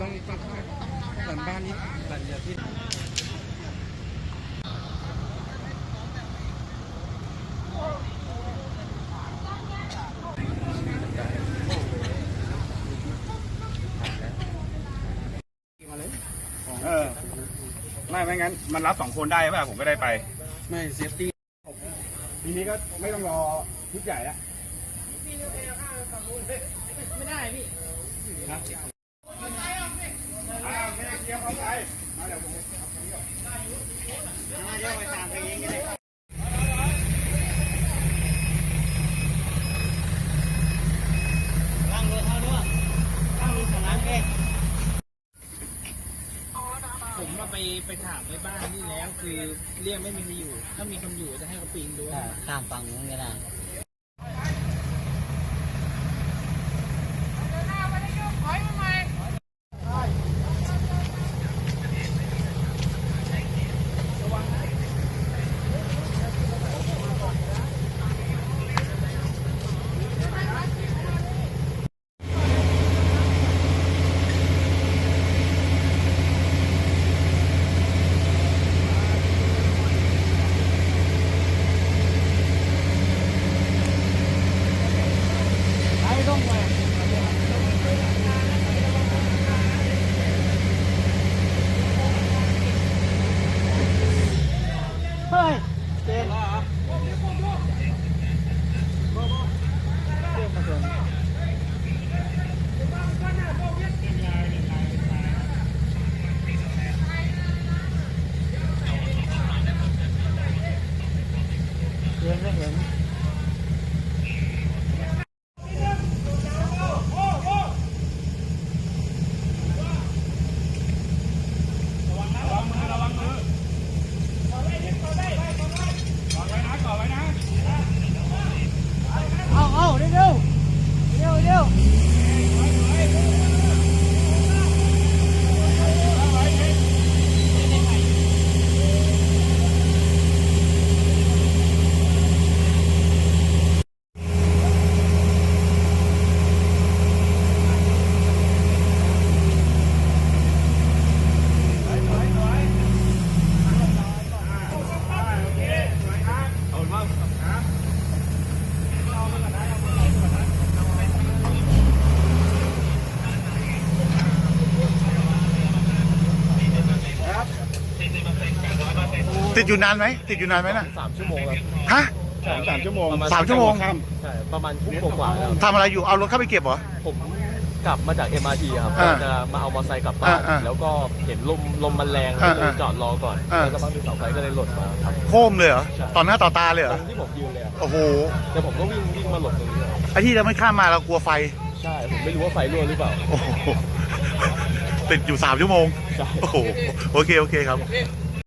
ต้องต้องหลังบ้านนี้หลังจากที่เออไม่ไม่งั้น มันรับสองคนได้ป่ะผมก็ได้ไป ไม่เซฟตี้ทีนี้ก็ไม่ต้องรอชุดใหญ่ล้วไม่ได้พี่ ผมมาไปไปถามในบ้านนี่แล้ว คือเรียกไม่มีใครอยู่ ถ้ามีคนอยู่จะให้เขาปีนดู ข้ามฝั่งนู้นก็ได้ ติดอยู่นานไหมติดอยู่นานไหมนะสามชั่วโมงแล้วฮะ สามสามชั่วโมงสามชั่วโมง ค่ใช่ประมาณทุ่มกว่าๆแล้วทำอะไรอยู่เอารถเข้าไปเก็บเหรอ ผมกลับมาจาก MRT ครับอ่าจะมาเอามอเตอร์ไซค์กลับบ้านอ่าอ่าแล้วก็เห็นลมลมมันแรงอ่าก็เลยจอดรอก่อนอ่า แล้วก็บางทีเสาไฟก็เลยหล่นมาครับโค้มเลยเหรอใช่ต่อหน้าต่อตาเลยเหรตรองที่ผมยืนเลยอะโอ้โหแต่ผมก็วิ่งวิ่งมาหลบตรงนี้อะไอ้ที่เราไม่ข้ามมาเรากลัวไฟใช่ผมไม่รู้ว่าไฟรั่วหรือเปล่า โอ้โหติดอยู่สามชั่วโมงใช่ โอ้โหโอเคโอเคครับพ